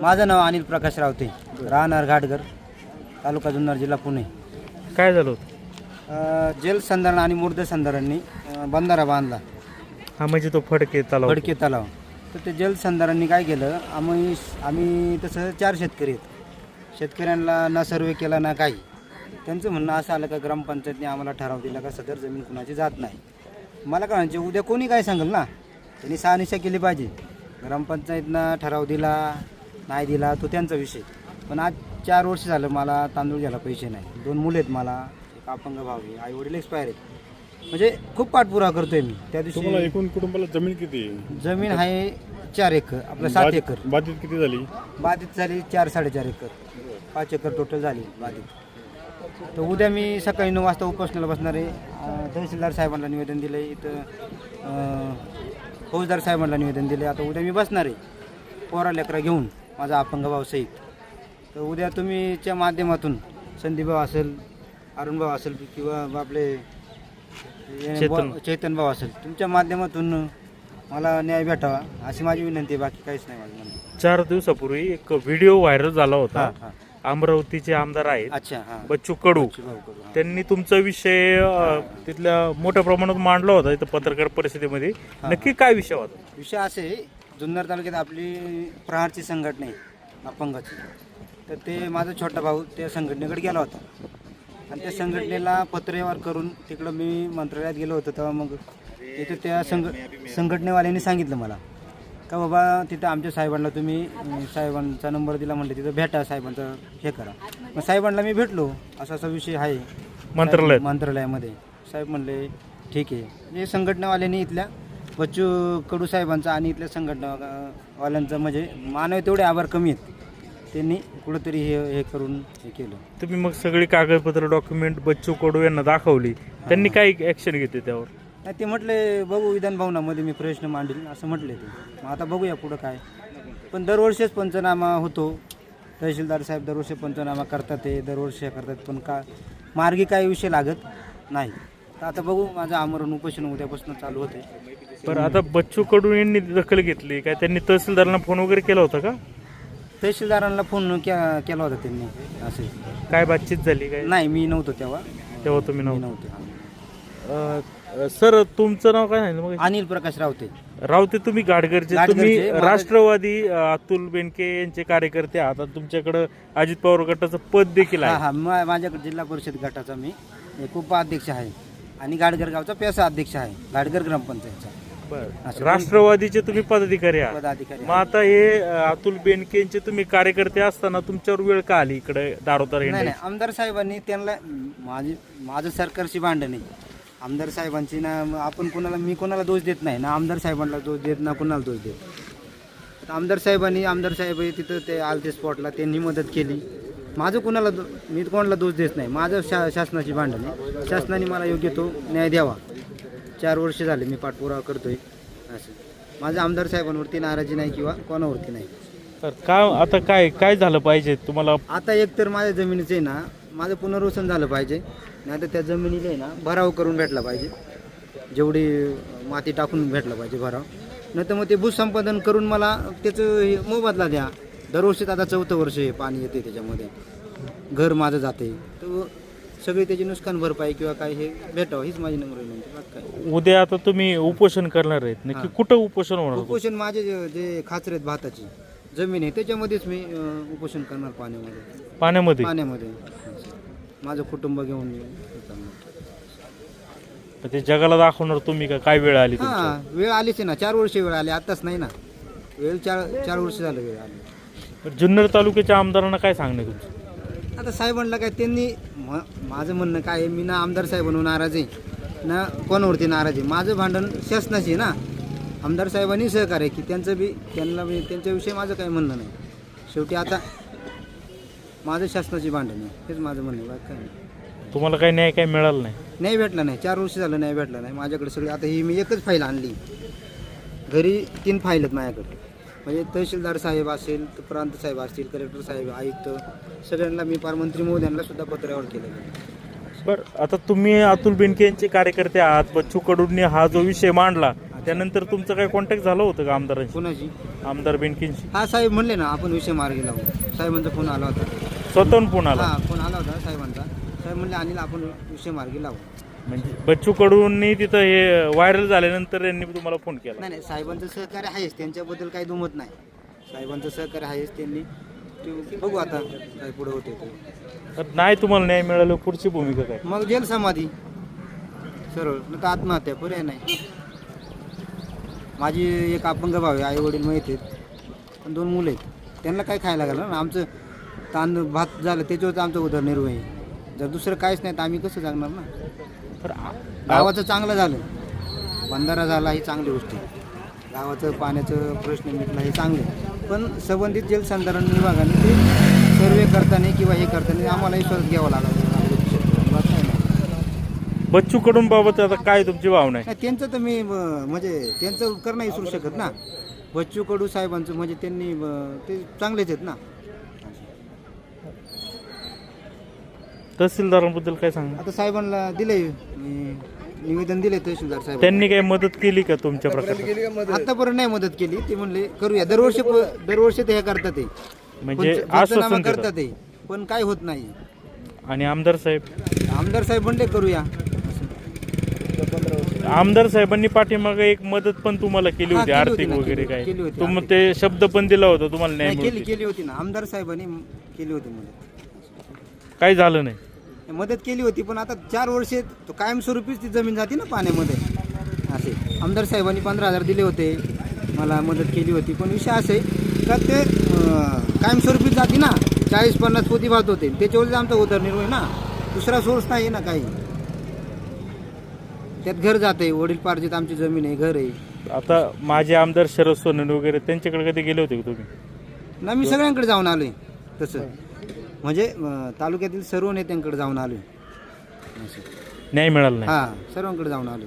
माझं नाव अनिल प्रकाश रावते राहणार घाटगर तालुका जुन्नर जिल्हा पुणे. काय झालं होतं? अ, जलसंधारण आणि मूर्धसंधारणनी अ, बंधारा बांधला. हा म्हणजे तो फडके तलाव फडके तलाव. तर ते जलसंधारणनी काय केलं आम्ही आम्ही तसं चार शेतकरी आहेत. शेतकऱ्यांना ना सर्वे केला ना काही. त्यांचं म्हणणं असं आलं का ग्रामपंचायतने आम्हाला ठराव दिला का सदर जमीन कुणाची जात नाही. मला काय म्हणजे उद्या कोणी काय सांगेल ना? त्यांनी शहानिशा केली पाहिजे. ग्रामपंचायतनं ठराव दिला. नाही दिला तो त्यांचा विषय. पण आज चार वर्ष झालं मला तांदूळ घ्यायला पैसे नाही. दोन मुलं आहेत मला एक अपंग भाव आहे आई वडील एक्सपायर आहेत. म्हणजे खूप पाठपुरावा करतोय मी. त्या तुम्हाला दिवशी एकूण कुटुंबाला जमीन किती आहे? जमीन आहे चार एकर आपलं सात बाधित- एकर. बाधित किती झाली? बाधित झाली चार साडेचार एकर. पाच एकर टोटल झाली बाधित. तर उद्या मी सकाळी नऊ वाजता उपोषणाला बसणार आहे. अं, तहसीलदार साहेबांना निवेदन दिलं इथं अं, फौजदार साहेबांना निवेदन दिले आता उद्या मी बसणार आहे. पोरा लेकरा घेऊन. माझा अपंग भाऊ सहित. तर उद्या तुम्हीच्या माध्यमातून संदीप भाऊ असेल अरुण भाऊ असेल किंवा आपले चेतन. चैतन भाऊ असेल तुमच्या माध्यमातून मला न्याय भेटावा अशी माझी विनंती आहे. बाकी काहीच नाही माझं चार दिवसापूर्वी एक व्हिडिओ व्हायरल झाला होता. अमरावतीचे आमदार आहेत. अच्छा बच्चू कडू. त्यांनी तुमचा विषय तिथल्या मोठ्या प्रमाणात मांडला होता इथं पत्रकार परिषदेमध्ये. नक्की काय विषय होता? विषय असे जुन्नर तालुक्यात आपली प्रहारची संघटना आहे अपंगाची. तर ते माझा छोटा भाऊ त्या संघटनेकडे गेला होता. आणि त्या संघटनेला पत्रव्यवहार करून तिकडं मी मंत्रालयात गेलो होतो तेव्हा मग तिथं त्या संघ संघटनेवाल्यांनी सांगितलं मला. का बाबा तिथं आमच्या साहेबांना तुम्ही साहेबांचा नंबर दिला म्हणले तिथं भेटा साहेबांचा हे करा. मग साहेबांना मी भेटलो असा असा विषय आहे. मंत्रालयात. मंत्रालयामध्ये. साहेब म्हणले ठीक आहे. म्हणजे संघटनावाल्यांनी इथल्या बच्चू कडू साहेबांचा आणि इथल्या संघटनावाल्यांचा म्हणजे मानव तेवढे आभार कमी आहेत. त्यांनी कुठंतरी हे हे करून हे केलं. तुम्ही मग सगळी कागदपत्र डॉक्युमेंट बच्चू कडू यांना दाखवली. त्यांनी काय ऍक्शन घेतली त्यावर? नाही ते म्हटले बघू विधान भवनामध्ये मी प्रश्न मांडील असं म्हटले ते. मग आता बघूया पुढं काय. पण दरवर्षीच पंचनामा होतो. तहसीलदार साहेब दरवर्षी पंचनामा करतात ते दरवर्षी हे करतात पण का मार्गी काही विषय लागत नाही. तर आता बघू माझं आमरण उपोषण उद्यापासून चालू होते बरं आता बच्चू कडू यांनी दखल घेतली. काय त्यांनी तहसीलदारांना फोन वगैरे केला होता का? तहसीलदारांना फोन के- केला होता त्यांनी असे. काय बातचीत झाली काय? नाही मी नव्हतो तेव्हा. तेव्हा तुम्ही नव्हते. नव्हतो सर तुमचं नाव काय सांगितलं मग? अनिल प्रकाश रावते. रावते तुम्ही गाडगरचे. गाडगरचे, तुम्ही राष्ट्रवादी अ, अतुल बेनके यांचे कार्यकर्ते आहात. आणि तुमच्याकडे अजित पवार गटाचं पद देखील हा आहे. हा मा- माझ्याकडे जिल्हा परिषद गटाचा मी. एक उपाध्यक्ष आहे. आणि गाडगर गावचा पेसा अध्यक्ष आहे. गाडगर ग्रामपंचायतचा. बरं. राष्ट्रवादीचे तुम्ही पदाधिकारी आहात. पदाधिकारी मग आता हे अ, अतुल बेनकेंचे तुम्ही कार्यकर्ते असताना तुमच्यावर वेळ का आली इकडे दारोदार नाही येण्याची? नाही आमदार साहेबांनी त्यांना माझी माझं सरकारची भांडण आहे. आमदार साहेबांची ना आपण कोणाला मी कोणाला दोष देत नाही. ना आमदार साहेबांना दोष देत ना कोणाला दोष देत. आता आमदार साहेबांनी आमदार साहेब तिथं ते आलते स्पॉटला त्यांनी मदत केली. माझं कोणाला दो- मी कोणाला दोष देत नाही. माझं शा शासनाची भांडण आहे. शासनाने मला योग्य तो न्याय द्यावा. चार वर्ष झाले मी पाठपुरावा करतोय. असं. माझं आमदार साहेबांवरती नाराजी नाही किंवा कोणावरती नाही. तर काय आता काय काय झालं पाहिजे? तुम्हाला आता एकतर माझ्या जमिनीचं आहे ना माझं पुनर्वसन झालं पाहिजे. नाही तर त्या जमिनीला आहे ना भराव करून भेटला पाहिजे. जेवढी माती टाकून भेटला पाहिजे भराव. नाही तर मग ते भूसंपादन करून मला त्याचं मोबदला द्या. दरवर्षीत आता चौथं वर्ष आहे पाणी येते त्याच्यामध्ये. घर माझं जाते तर सगळी त्याची नुकसान भरपाई किंवा काय हे भेटावं हीच माझी नम्र विनंती बाकी काय उद्या आता तुम्ही उपोषण करणार आहेत. नक्की कुठं उपोषण होणार उपोषण माझे जे- जे खाचरे आहेत भाताची जमीन आहे त्याच्यामध्येच मी अं, उपोषण करणार पाण्यामध्ये. पाण्यामध्ये? पाण्यामध्ये. माझं कुटुंब घेऊन मी हे करणार. तर ते जगाला दाखवणार तुम्ही का? काय वेळ आली तुमची? हा वेळ आलीच आहे ना. चार वर्ष वेळ आली आताच नाही ना. वेळ चार चार वर्ष झालं वेळ आली. जुन्नर तालुक्याच्या आमदारांना काय सांगणे तुमचं? आता साहेबांना काय त्यांनी म- माझं म्हणणं काय आहे मी ना आमदार साहेबांवर नाराज आहे ना कोणावरती नाराज आहे? माझं भांडण शासनाशी आहे ना. आमदार साहेबांनी सहकार्य की त्यांचं बी त्यांना बी त्यांच्याविषयी माझं काही म्हणणं नाही. शेवटी आता माझं शासनाची भांडण आहे हेच माझं म्हणणं आहे, बाकी काय नाही. तुम्हाला काही न्याय काय मिळालं नाही? नाही भेटला नाही चार वर्ष झालं नाही भेटला नाही माझ्याकडे सगळी आता ही मी एकच फाईल आणली. घरी तीन फाईल आहेत माझ्याकडे. म्हणजे तहसीलदार साहेब असेल तर प्रांत साहेब असतील कलेक्टर साहेब आयुक्त सगळ्यांना मी पार मंत्री महोदयांना सुद्धा पत्रावर केलं बरं आता तुम्ही अतुल बेनके यांचे कार्यकर्ते आहात बच्चू कडूंनी हा जो विषय मांडला त्यानंतर तुमचं काय कॉन्टॅक्ट झालं होतं का आमदारांशी? कोणाची आमदार बेनकेंशी. हा साहेब म्हणले ना आपण विषय मार्गी लावू. साहेबांचा फोन आला होता. स्वतःहून फोन आला? हा फोन आला होता साहेबांचा. साहेब म्हणले अनिल आपण विषय मार्गी लावू. म्हणजे बच्चू कडूंनी तिथं हे व्हायरल झाल्यानंतर यांनी तुम्हाला फोन केला. नाही नाही साहेबांचं सहकार्य आहेच त्यांच्याबद्दल काही दुमत नाही. साहेबांचं सहकार्य आहेच त्यांनी ते बघू आता काय पुढे होते ते. तर नाही तुम्हाला न्याय मिळालं पुढची भूमिका काय? मग जेल समाधी. सरळ न तर आत्महत्या पर्याय नाही. माझी एक अपंग भाव आहे आई वडील माहीत आहेत पण दोन मुलं आहेत. त्यांना काय खायला लागलं ना आमचं तांदूळ भात झालं त्याच्यावरच आमचं उदरनिर्वाह आहे. जर दुसरं काहीच नाही तर आम्ही कसं जगणार ना? तर आ- गावाचं चांगलं झालं बंधारा झाला ही चांगली गोष्ट आहे. गावाचं पाण्याचं प्रश्न मिटला हे चांगलं आहे. पण संबंधित जलसंधारण विभागाने ते सर्वे करताना किंवा हे करताना आम्हाला विश्वास घ्यावा लागला. बच्चू कडून बाबत आता काय तुमची भावना आहे? नाही त्यांचं तर मी अं, म्हणजे त्यांचं कर नाही विसरू शकत ना. बच्चू कडू साहेबांचं म्हणजे त्यांनी अं, ते चांगलेच आहेत ना. तहसीलदारांबद्दल काय सांगा? आता साहेबांना दिले निवेदन दिले तहसीलदार साहेब त्यांनी काही मदत केली का तुमच्या प्रकारे आतापर्यंत नाही मदत केली. ते म्हणले करूया. दरवर्षी दरवर्षी ते हे करतात ते. म्हणजे पंच- पंचनामा आश्वासन करतात ते. पण काय होत नाही. आणि आमदार साहेब? आमदार साहेब म्हणले करूया. आमदार साहेबांनी पाठीमागे एक मदत पण तुम्हाला केली हा, होती केली होती आर्थिक ना, वगैरे काय? केली होती तुम आर्थिक. ते शब्द पण दिला होता तुम्हाला न्याय नाही, केली केली होती ना. आमदार साहेबांनी केली होती मदत. काही झालं नाही? मदत केली होती पण आता चार वर्षे तो कायमस्वरूपीच ती जमीन जाते ना पाण्यामध्ये. असे. आमदार साहेबांनी पंधरा हजार दिले होते. मला मदत केली होती पण विषय असे का ते कायमस्वरूपीच जाते ना चाळीस पन्नास पोती भात होते. त्याच्यावरच आमचा उदरनिर्वाह ना. दुसरा सोर्स नाही ना काही. त्यात घर जाते वडील पार्जित आमची जमीन आहे घर आहे. आता माझे आमदार शरद सोनवणे वगैरे त्यांच्याकडे कधी गेले होते का तुम्ही? ना मी सगळ्यांकडे जाऊन आलोय. तसं. म्हणजे अं, तालुक्यातील सर्व नेत्यांकडे जाऊन असं. न्याय मिळाला नाही हा सर्वांकडे जाऊन आलोय